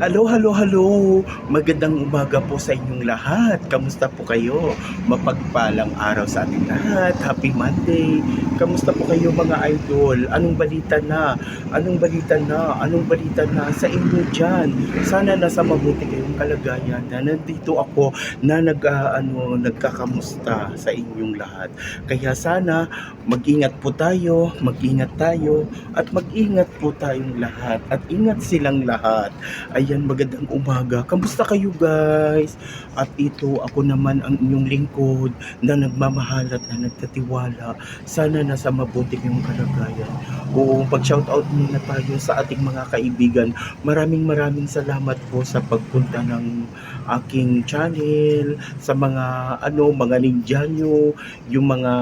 Hello, hello, hello. Magandang umaga po sa inyong lahat. Kamusta po kayo? Mapagpalang araw sa ating lahat. Happy Monday. Kamusta po kayo mga idol? Anong balita na? Anong balita na? Anong balita na sa inyo dyan? Sana nasa mabuti kayong kalagayan na nandito ako na nag, ah, ano, nagkakamusta sa inyong lahat. Kaya sana mag-ingat po tayo, mag-ingat tayo, at mag-ingat po tayong lahat. At ingat silang lahat. Ayan, magandang umaga. Kamusta kayo guys? At ito, ako naman ang inyong lingkod na nagmamahal at na nagtatiwala. Sana nasa mabuti kayong kalagayan. Oo, pag-shoutout muna tayo sa ating mga kaibigan. Maraming maraming salamat po sa pagpunta ng aking channel, sa mga ano, mga ninja nyo, yung mga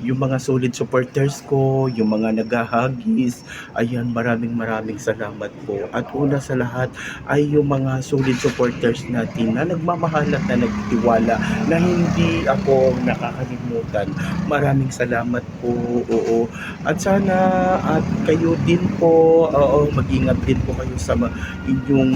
yung mga solid supporters ko, yung mga naghahagis, ayan, maraming maraming salamat po. At una sa lahat ay yung mga solid supporters natin na nagmamahal at na nagtitiwala na hindi ako nakakalimutan. Maraming salamat po, oo. At sana at kayo din po, oo, mag-ingat din po kayo sa inyong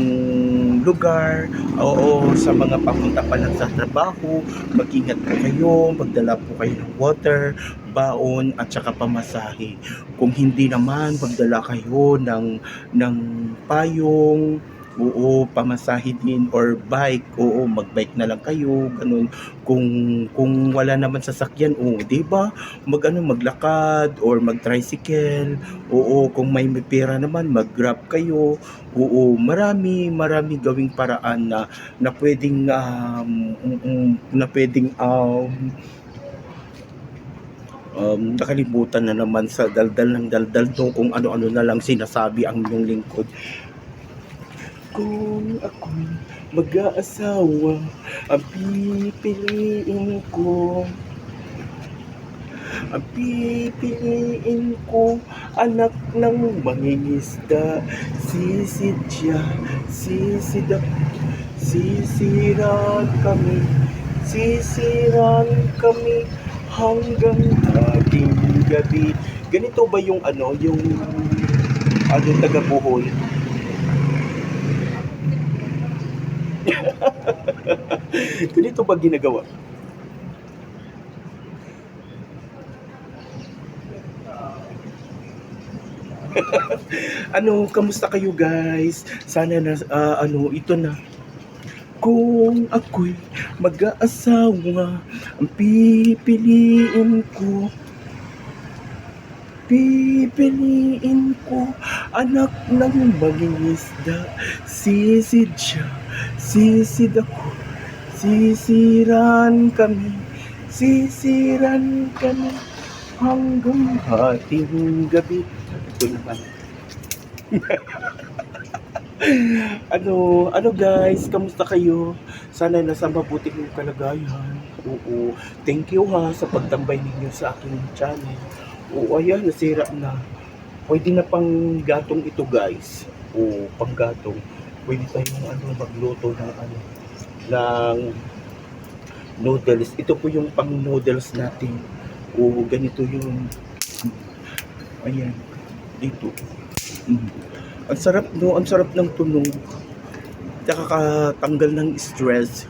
lugar, oo, sa mga papunta pa lang sa trabaho, mag-ingat po kayo, magdala po kayo ng water, baon at saka pamasahe. Kung hindi naman, magdala kayo ng ng payong, oo, pamasahe din or bike, oo, magbike na lang kayo, ganun. Kung kung wala naman sasakyan, oo, 'di ba? Mag ano, maglakad or mag-tricycle. Oo, kung may pera naman, mag-grab kayo. Oo, marami marami gawing paraan na na pwedeng um, um, um, na pwedeng um, um, nakalimutan na naman sa daldal ng daldal to kung ano-ano na lang sinasabi ang inyong lingkod. Kung ako'y mag-aasawa, ang pipiliin ko. Ang pipiliin ko, anak ng mangingisda, sisid siya, sisid ako, sisiran kami, sisiran kami hanggang ating gabi. Ganito ba yung ano, yung ano taga Bohol? Ganito ba ginagawa? ano, kamusta kayo guys? Sana na ah, ano, ito na. Kung ako'y mag-aasawa, ang pipiliin ko Pipiliin ko anak ng mangingisda Sisid siya, sisid ako. Sisiran kami, sisiran kami Hanggang ating gabi. Ito naman ano, ano guys, kamusta kayo? Sana nasa mabuti kayong kalagayan. Oo, thank you ha sa pagtambay ninyo sa aking channel. Oo, ayan, nasira na. Pwede na pang gatong ito guys. Oo, pang gatong. Pwede tayong ano, magluto ng ano, ng noodles. Ito po yung pang noodles natin. Oo, ganito yung ayan, dito. Ang sarap no, ang sarap ng tunog. Nakakatanggal ng stress.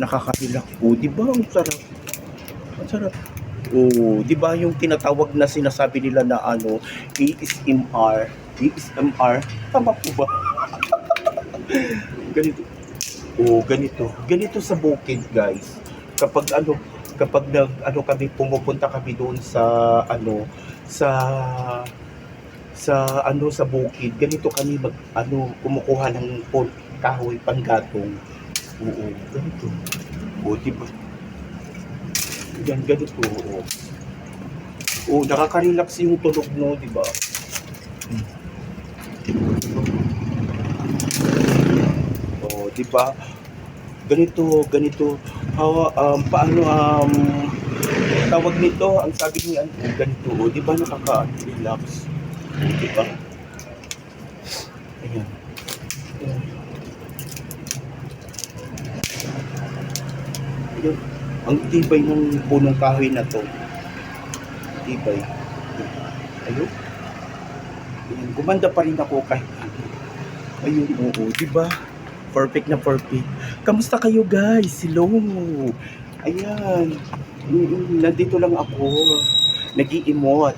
Nakaka-relax po, 'di ba? Ang sarap. Ang sarap. Oo, 'di ba yung tinatawag na sinasabi nila na ano, ASMR, ASMR, tama po ba? ganito. Oo, ganito. Ganito sa bukid, guys. Kapag ano, kapag nag ano kami pumupunta kami doon sa ano sa sa ano sa bukid ganito kami mag ano kumukuha ng pol, kahoy panggatong. Oo ganito. Oo diba? Yan ganito oo. Oo nakaka-relax yung tunog no di ba oo di ba ganito ganito. How, um, paano um, tawag nito? Ang sabi niya ganito oh, di ba nakaka-relax di ba ayan ayan Ayan. ang tibay ng punong kahoy na to tibay ayun ayan gumanda pa rin ako kahit ano Ayun, oo, di ba? Perfect na perfect. Kamusta kayo guys? Hello. Ayan. Mm, Nandito lang ako. nag emote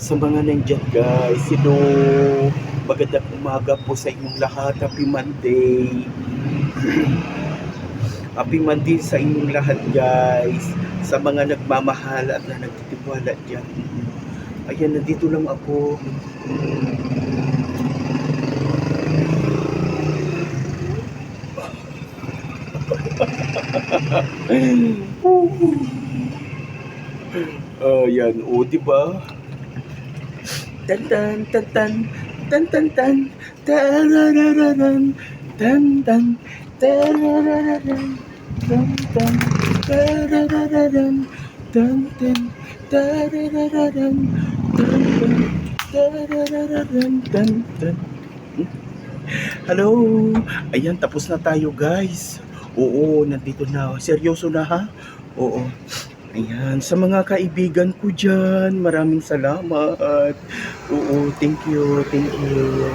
sa mga nandyan guys. Hello. Magandang umaga po sa inyong lahat. Happy Monday. Happy Monday sa inyong lahat guys. Sa mga nagmamahal at na nagtitiwala dyan. Ayan, nandito lang ako. Ayan, o, di ba? Tan tan tan tan. Tan tan tan. Tararararan tan tan. Tararararan tan tan. Tararararan tan tan. Tararararan tan tan. Tararararan tan tan. Hello. Ayan, tapos na tayo, guys. Oo, nandito na. Seryoso na, ha? Oo. Ayan, sa mga kaibigan ko dyan, maraming salamat. Oo, thank you, thank you.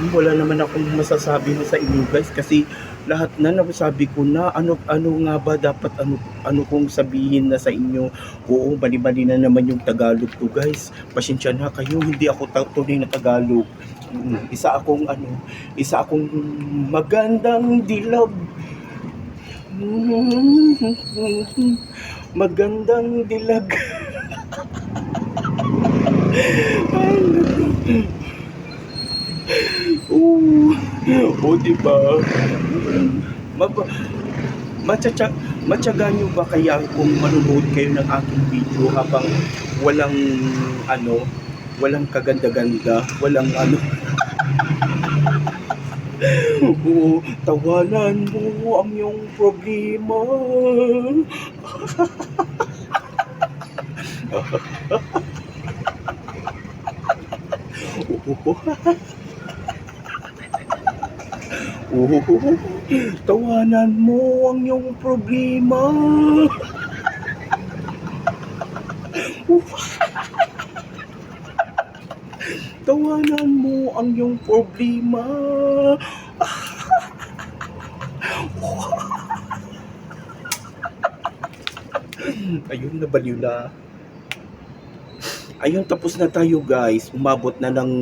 Hmm, Wala naman akong masasabi na sa inyo guys kasi lahat na nasabi ko na ano ano nga ba dapat ano ano kong sabihin na sa inyo. Oo, bali-bali na naman yung Tagalog ko guys. Pasensya na kayo, hindi ako tunay na Tagalog. Mm, Isa akong ano, isa akong magandang dilag. Magandang dilag. Ay. Oo. O, di ba? Mab Matyaga, matyaga nyo ba kaya kung manunood kayo ng aking video habang walang ano, walang kaganda-ganda, walang ano. Oo, tawanan mo ang iyong problema. Oo. Oo, tawanan mo ang iyong problema. Iyong problema. Ayun, nabaliw na. Ayun, tapos na tayo guys. Umabot na ng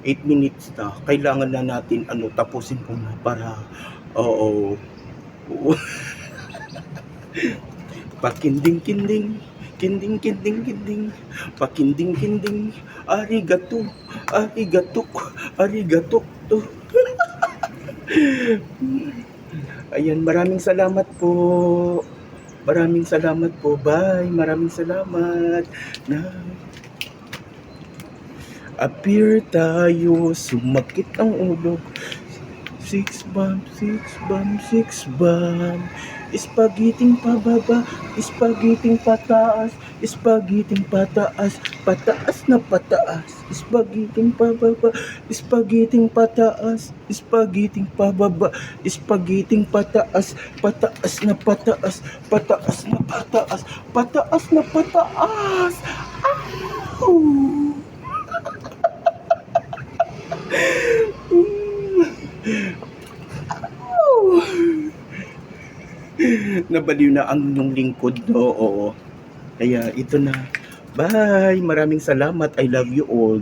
8 minutes na. Kailangan na natin ano, tapusin ko na para oo. Oo. Pakinding-kinding. Kinding-kinding-kinding. Pakinding-kinding. Arigato. Arigato. Arigato. To. Ayan, maraming salamat po. Maraming salamat po. Bye. Maraming salamat. Na Appear tayo, sumakit ang ulo. Six bomb, six bomb, six bomb. Espagiting pababa, espagiting pataas, espagiting pataas, pataas na pataas. Espagiting pababa, espagiting pataas, espagiting pababa, espagiting pataas, pataas na pataas, pataas na pataas, pataas na pataas. Ow! Nabaliw na ang inyong lingkod, no? Oo. Kaya ito na. Bye! Maraming salamat. I love you all.